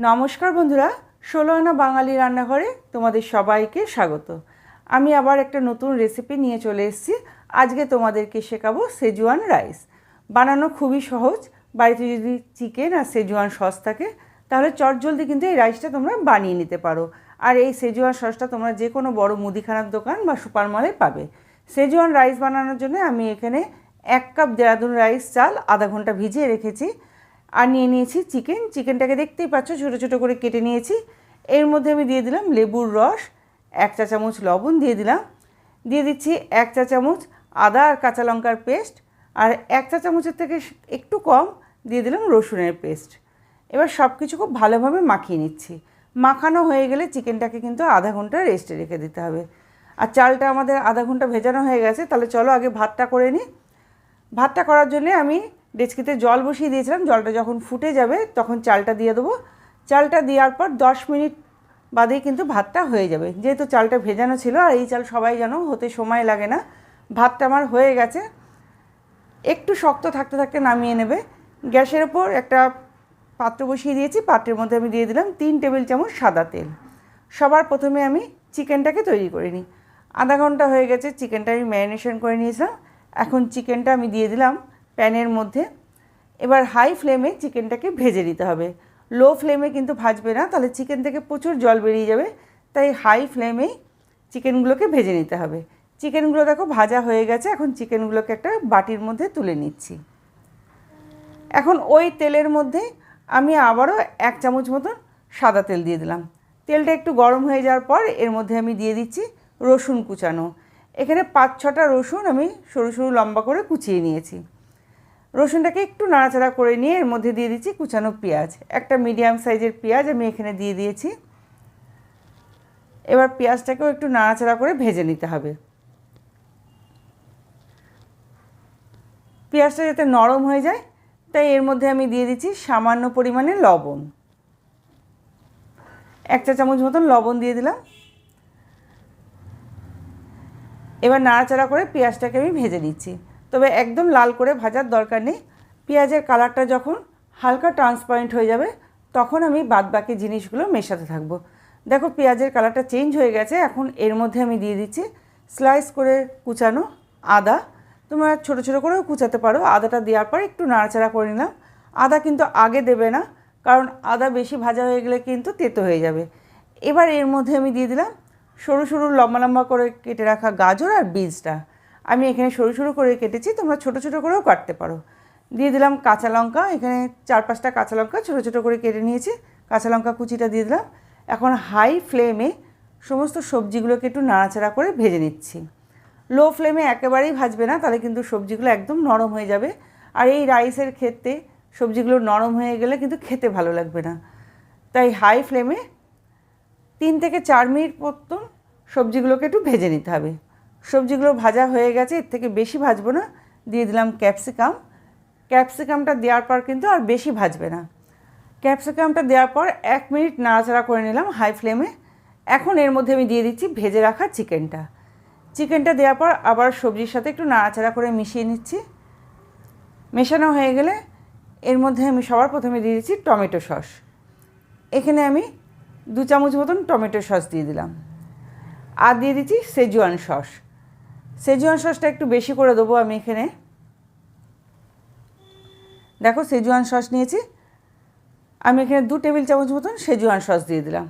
নমস্কার বন্ধুরা ষোলো আনা বাঙালি রান্নাঘরে তোমাদের সবাইকে স্বাগত। আমি আবার একটা নতুন রেসিপি নিয়ে চলে এসেছি। আজকে তোমাদেরকে শেখাবো সেজুয়ান রাইস বানানো খুবই সহজ। বাড়িতে যদি চিকেন আর সেজুয়ান সস থাকে, তাহলে চটজলদি কিন্তু এই রাইসটা তোমরা বানিয়ে নিতে পারো। আর এই সেজুয়ান সসটা তোমরা যে কোনো বড় মুদিখানার দোকান বা সুপার মলে পাবে। সেজুয়ান রাইস বানানোর জন্য আমি এখানে এক কাপ দেরাদুন রাইস চাল আধা ঘণ্টা ভিজিয়ে রেখেছি। আর নিয়ে নিয়েছি চিকেন। চিকেনটাকে দেখতেই পাচ্ছ, ছোটো ছোটো করে কেটে নিয়েছি। এর মধ্যে আমি দিয়ে দিলাম লেবুর রস, এক চা চামচ লবণ দিয়ে দিলাম। দিয়ে দিচ্ছি এক চা চামচ আদা আর কাঁচা লঙ্কার পেস্ট আর এক চা চামচের থেকে একটু কম দিয়ে দিলাম রসুনের পেস্ট। এবার সব কিছু খুব ভালোভাবে মাখিয়ে নিচ্ছি। মাখানো হয়ে গেলে চিকেনটাকে কিন্তু আধা ঘণ্টা রেস্টে রেখে দিতে হবে। আর চালটা আমাদের আধা ঘণ্টা ভেজানো হয়ে গেছে, তাহলে চলো আগে ভাতটা করে নিই। ভাতটা করার জন্যে আমি ডেচকিতে জল বসিয়ে দিয়েছিলাম, জলটা যখন ফুটে যাবে তখন চালটা দিয়ে দেবো। চালটা দেওয়ার পর দশ মিনিট বাদেই কিন্তু ভাতটা হয়ে যাবে। যেহেতু চালটা ভেজানো ছিল আর এই চাল সবাই জানো, হতে সময় লাগে না। ভাতটা আমার হয়ে গেছে। একটু শক্ত থাকতে থাকতে নামিয়ে নেবে। গ্যাসের ওপর একটা পাত্র বসিয়ে দিয়েছি, পাত্রের মধ্যে আমি দিয়ে দিলাম তিন টেবিল চামচ সাদা তেল। সবার প্রথমে আমি চিকেনটাকে তৈরি করে নিই। আধা ঘণ্টা হয়ে গেছে, চিকেনটা আমি ম্যারিনেশন করে নিয়েছিলাম। এখন চিকেনটা আমি দিয়ে দিলাম প্যানের মধ্যে। এবার হাই ফ্লেমে চিকেনটাকে ভেজে নিতে হবে। লো ফ্লেমে কিন্তু ভাজবে না, তাহলে চিকেন থেকে প্রচুর জল বেরিয়ে যাবে। তাই হাই ফ্লেমেই চিকেনগুলোকে ভেজে নিতে হবে। চিকেনগুলো দেখো ভাজা হয়ে গেছে, এখন চিকেনগুলোকে একটা বাটির মধ্যে তুলে নিচ্ছি। এখন ওই তেলের মধ্যে আমি আবারও এক চামচ মতন সাদা তেল দিয়ে দিলাম। তেলটা একটু গরম হয়ে যাওয়ার পর এর মধ্যে আমি দিয়ে দিচ্ছি রসুন কুচানো। এখানে পাঁচ ছটা রসুন আমি সরু সরু লম্বা করে কুচিয়ে নিয়েছি। রসুনটাকে একটু নাড়াচাড়া করে নিয়ে এর মধ্যে দিয়ে দিচ্ছি কুচানো পেঁয়াজ। একটা মিডিয়াম সাইজের পেঁয়াজ আমি এখানে দিয়ে দিয়েছি। এবার পেঁয়াজটাকেও একটু নাড়াচাড়া করে ভেজে নিতে হবে। পেঁয়াজটা যাতে নরম হয়ে যায়, তাই এর মধ্যে আমি দিয়ে দিচ্ছি সামান্য পরিমাণে লবণ। এক চা চামচ মতন লবণ দিয়ে দিলাম। এবার নাড়াচাড়া করে পেঁয়াজটাকে আমি ভেজে নিচ্ছি। তবে একদম লাল করে ভাজার দরকার নেই। পেঁয়াজের কালারটা যখন হালকা ট্রান্সপারেন্ট হয়ে যাবে, তখন আমি বাদ বাকি জিনিসগুলো মেশাতে থাকব। দেখো পেঁয়াজের কালারটা চেঞ্জ হয়ে গেছে, এখন এর মধ্যে আমি দিয়ে দিচ্ছি স্লাইস করে কুচানো আদা। তোমরা ছোটো ছোটো করেও কুচাতে পারো, আদাটা দেওয়ার পর একটু নাড়াচাড়া করে নিলাম। আদা কিন্তু আগে দেবে না, কারণ আদা বেশি ভাজা হয়ে গেলে কিন্তু তেতো হয়ে যাবে। এবার এর মধ্যে আমি দিয়ে দিলাম সরু সরু লম্বা লম্বা করে কেটে রাখা গাজর আর বীজটা। আমি এখানে সরু সরু করে কেটেছি, তোমরা ছোটো ছোটো করেও কাটতে পারো। দিয়ে দিলাম কাঁচা লঙ্কা, এখানে চার পাঁচটা কাঁচা লঙ্কা ছোটো ছোটো করে কেটে নিয়েছি। কাঁচা লঙ্কা কুচিটা দিয়ে দিলাম। এখন হাই ফ্লেমে সমস্ত সবজিগুলোকে একটু নাড়াচাড়া করে ভেজে নিচ্ছি। লো ফ্লেমে একেবারেই ভাজবে না, তাহলে কিন্তু সবজিগুলো একদম নরম হয়ে যাবে। আর এই রাইসের ক্ষেত্রে সবজিগুলো নরম হয়ে গেলে কিন্তু খেতে ভালো লাগবে না। তাই হাই ফ্লেমে তিন থেকে চার মিনিট মতন সবজিগুলোকে একটু ভেজে নিতে হবে। সবজিগুলো ভাজা হয়ে গেছে, এর থেকে বেশি ভাজবো না। দিয়ে দিলাম ক্যাপসিকাম। ক্যাপসিকামটা দেওয়ার পর কিন্তু আর বেশি ভাজবে না। ক্যাপসিকামটা দেওয়ার পর এক মিনিট নাড়াচাড়া করে নিলাম হাই ফ্লেমে। এখন এর মধ্যে আমি দিয়ে দিচ্ছি ভেজে রাখা চিকেনটা। চিকেনটা দেওয়ার পর আবার সবজির সাথে একটু নাড়াচাড়া করে মিশিয়ে নিচ্ছি। মেশানো হয়ে গেলে এর মধ্যে আমি সবার প্রথমে দিয়ে দিচ্ছি টমেটো সস। এখানে আমি দু চামচ মতন টমেটো সস দিয়ে দিলাম। আর দিয়ে দিচ্ছি সেজুয়ান সস। সেজুয়ান সসটা একটু বেশি করে দেবো আমি এখানে। দেখো সেজুয়ান সস নিয়েছি। আমি এখানে দু টেবিল চামচ মতন সেজুয়ান সস দিয়ে দিলাম।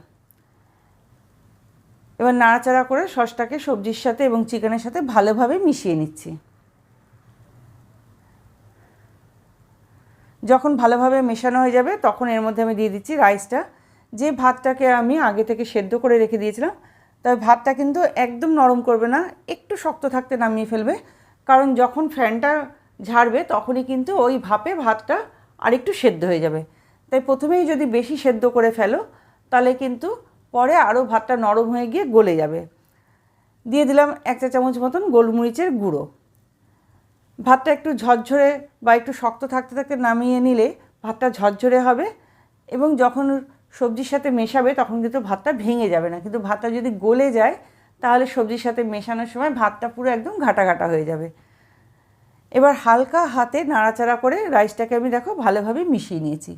এবার নাড়াচাড়া করে সসটাকে সবজির সাথে এবং চিকেনের সাথে ভালোভাবে মিশিয়ে নিচ্ছি। যখন ভালোভাবে মেশানো হয়ে যাবে, তখন এর মধ্যে আমি দিয়ে দিচ্ছি রাইসটা। যে ভাতটাকে আমি আগে থেকে সেদ্ধ করে রেখে দিয়েছিলাম তবে ভাতটা কিন্তু একদম নরম করবে না, একটু শক্ত থাকতে নামিয়ে ফেলবে। কারণ যখন ফ্যানটা ঝাড়বে, তখনই কিন্তু ওই ভাপে ভাতটা আরেকটু সেদ্ধ হয়ে যাবে। তাই প্রথমেই যদি বেশি সেদ্ধ করে ফেলো, তাহলে কিন্তু পরে আরও ভাতটা নরম হয়ে গিয়ে গলে যাবে। দিয়ে দিলাম এক চা চামচ মতন গোলমরিচের গুঁড়ো। ভাতটা একটু ঝরঝরে বা একটু শক্ত থাকতে থাকতে নামিয়ে নিলে ভাতটা ঝরঝরে হবে এবং যখন সবজির সাথে মেশাবে তখন কিন্তু ভাতটা ভেঙে যাবে না। কিন্তু ভাতটা যদি গলে যায়, তাহলে সবজির সাথে মেশানোর সময় ভাতটা পুরো একদম ঘাটা ঘাটা হয়ে যাবে। এবার হালকা হাতে নাড়াচাড়া করে রাইসটাকে আমি দেখো ভালোভাবে মিশিয়ে নিয়েছি।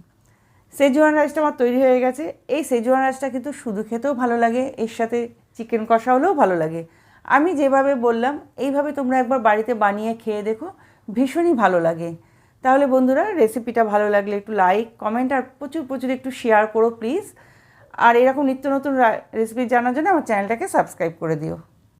সেজুয়ান রাইসটা আমার তৈরি হয়ে গেছে। এই সেজুয়ান রাইসটা কিন্তু শুধু খেতেও ভালো লাগে, এর সাথে চিকেন কষা হলেও ভালো লাগে। আমি যেভাবে বললাম, এইভাবে তোমরা একবার বাড়িতে বানিয়ে খেয়ে দেখো, ভীষণই ভালো লাগে। তাহলে বন্ধুরা রেসিপিটা ভালো লাগলে একটু লাইক কমেন্ট আর প্রচুর প্রচুর একটু শেয়ার করো প্লিজ আর এরকম নিত্য নতুন রেসিপি জানার জন্য আমার চ্যানেলটাকে সাবস্ক্রাইব করে দিও।